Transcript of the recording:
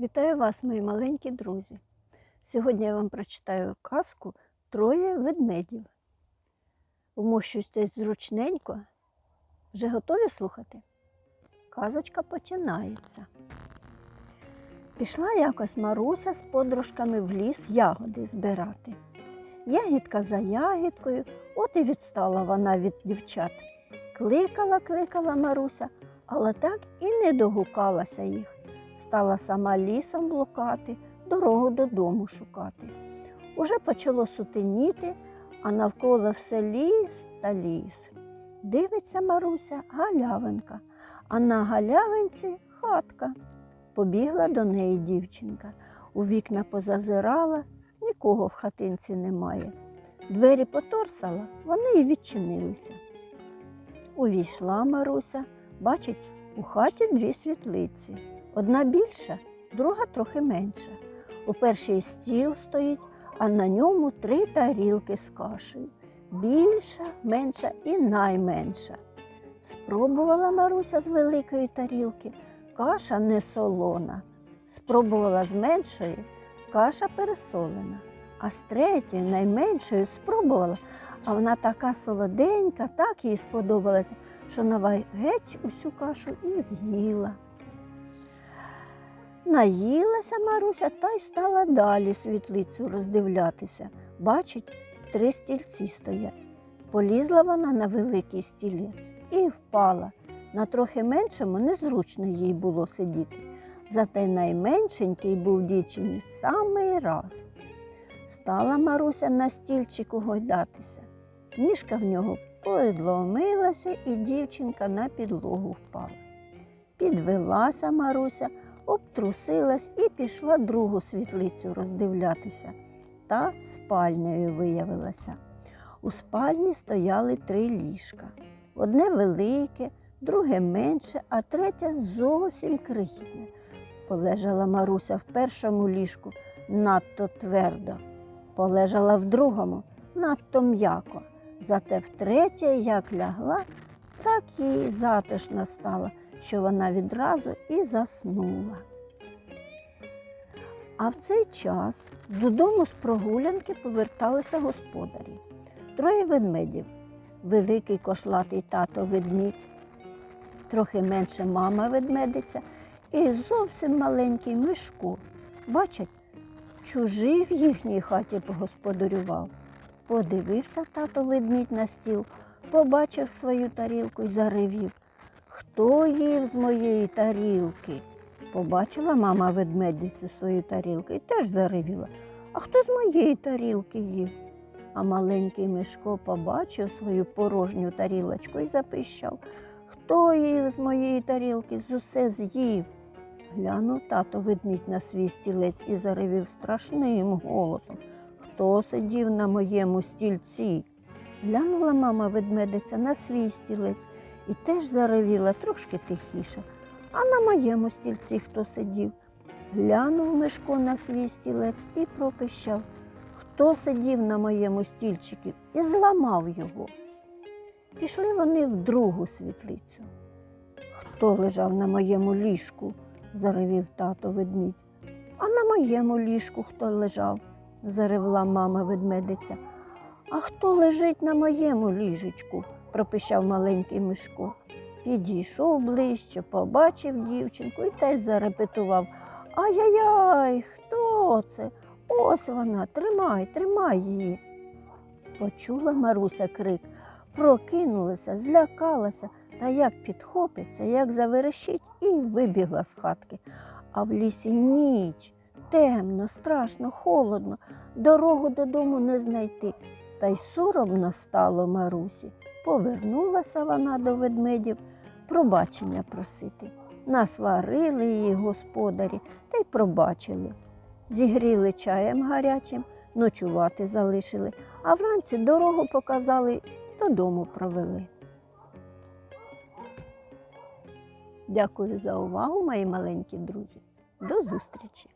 Вітаю вас, мої маленькі друзі. Сьогодні я вам прочитаю казку Троє ведмедів. Вмощуйтесь зручненько. Вже готові слухати? Казочка починається. Пішла якось Маруся з подружками в ліс ягоди збирати. Ягідка за ягідкою, от і відстала вона від дівчат. Кликала, кликала Маруся, але так і не догукалася їх стала сама лісом блукати, дорогу додому шукати. Уже почало сутеніти, а навколо все ліс та ліс. Дивиться Маруся галявинка, а на галявинці хатка. Побігла до неї дівчинка. У вікна позазирала, нікого в хатинці немає. Двері поторсала, вони й відчинилися. Увійшла Маруся, бачить, у хаті дві світлиці. Одна більша, друга трохи менша. У першій стіл стоїть, а на ньому три тарілки з кашею. Більша, менша і найменша. Спробувала Маруся з великої тарілки, каша не солона. Спробувала з меншої, каша пересолена. А з третьої, найменшої, спробувала, а вона така солоденька, так їй сподобалася, що навай геть усю кашу і з'їла. Наїлася Маруся та й стала далі світлицю роздивлятися. Бачить, три стільці стоять. Полізла вона на великий стілець і впала. На трохи меншому незручно їй було сидіти. Зате найменшенький був дівчині самий раз. Стала Маруся на стільчику гойдатися. Ніжка в нього подломилася, і дівчинка на підлогу впала. Підвелася Маруся, обтрусилась і пішла другу світлицю роздивлятися. Та спальнею виявилася. У спальні стояли три ліжка. Одне велике, друге менше, а третє зовсім крихітне. Полежала Маруся в першому ліжку надто твердо, полежала в другому надто м'яко. Зате втретє, як лягла, так їй затишно стало, що вона відразу і заснула. А в цей час додому з прогулянки поверталися господарі. Троє ведмедів. Великий кошлатий тато ведмідь, трохи менше мама ведмедиця і зовсім маленький Мишко. Бачать, чужий в їхній хаті погосподарював. Подивився тато ведмідь на стіл, побачив свою тарілку і заривів. Хто їв з моєї тарілки? Побачила мама ведмедицю свою тарілку і теж заривіла. А хто з моєї тарілки їв? А маленький Мишко побачив свою порожню тарілочку і запищав. Хто їв з моєї тарілки, з усе з'їв? Глянув тато ведмідь на свій стілець і заривів страшним голосом. Хто сидів на моєму стільці? Глянула мама ведмедиця на свій стілець і теж заревіла трошки тихіше. А на моєму стільці хто сидів? Глянув Мишко на свій стілець і пропищав, хто сидів на моєму стільчику і зламав його. Пішли вони в другу світлицю. Хто лежав на моєму ліжку? заревів тато ведмідь. А на моєму ліжку хто лежав? заревла мама ведмедиця. А хто лежить на моєму ліжечку? пропищав маленький Мишко. Підійшов ближче, побачив дівчинку і теж зарепетував. Ай-яй-яй, хто це? Ось вона, тримай, тримай її. Почула Маруся крик, прокинулася, злякалася та як підхопиться, як заверещить, і вибігла з хатки. А в лісі ніч, темно, страшно, холодно, дорогу додому не знайти. Та й соромно стало Марусі. Повернулася вона до ведмедів пробачення просити. Насварили її господарі та й пробачили. Зігріли чаєм гарячим, ночувати залишили, а вранці дорогу показали, додому провели. Дякую за увагу, мої маленькі друзі. До зустрічі!